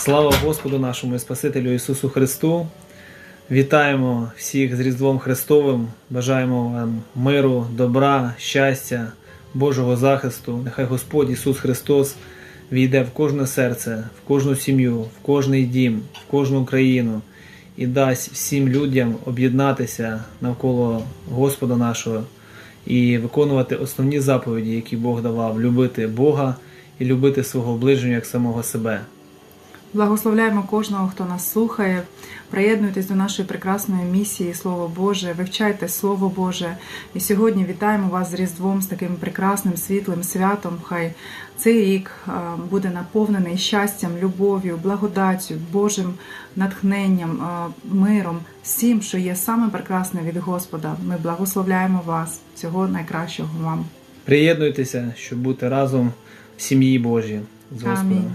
Слава Господу нашому і Спасителю Ісусу Христу. Вітаємо всіх з Різдвом Христовим. Бажаємо вам миру, добра, щастя, Божого захисту. Нехай Господь Ісус Христос війде в кожне серце, в кожну сім'ю, в кожний дім, в кожну країну і дасть всім людям об'єднатися навколо Господа нашого і виконувати основні заповіді, які Бог давав: любити Бога і любити свого ближнього як самого себе. Благословляємо кожного, хто нас слухає. Приєднуйтесь до нашої прекрасної місії Слово Боже, вивчайте Слово Боже. І сьогодні вітаємо вас з Різдвом, з таким прекрасним світлим святом. Хай цей рік е, буде наповнений щастям, любов'ю, благодаттю, Божим натхненням, е, миром, всім, що є саме прекрасне від Господа. Ми благословляємо вас. Всього найкращого вам. Приєднуйтеся, щоб бути разом в сім'ї Божій з Господом. Амінь.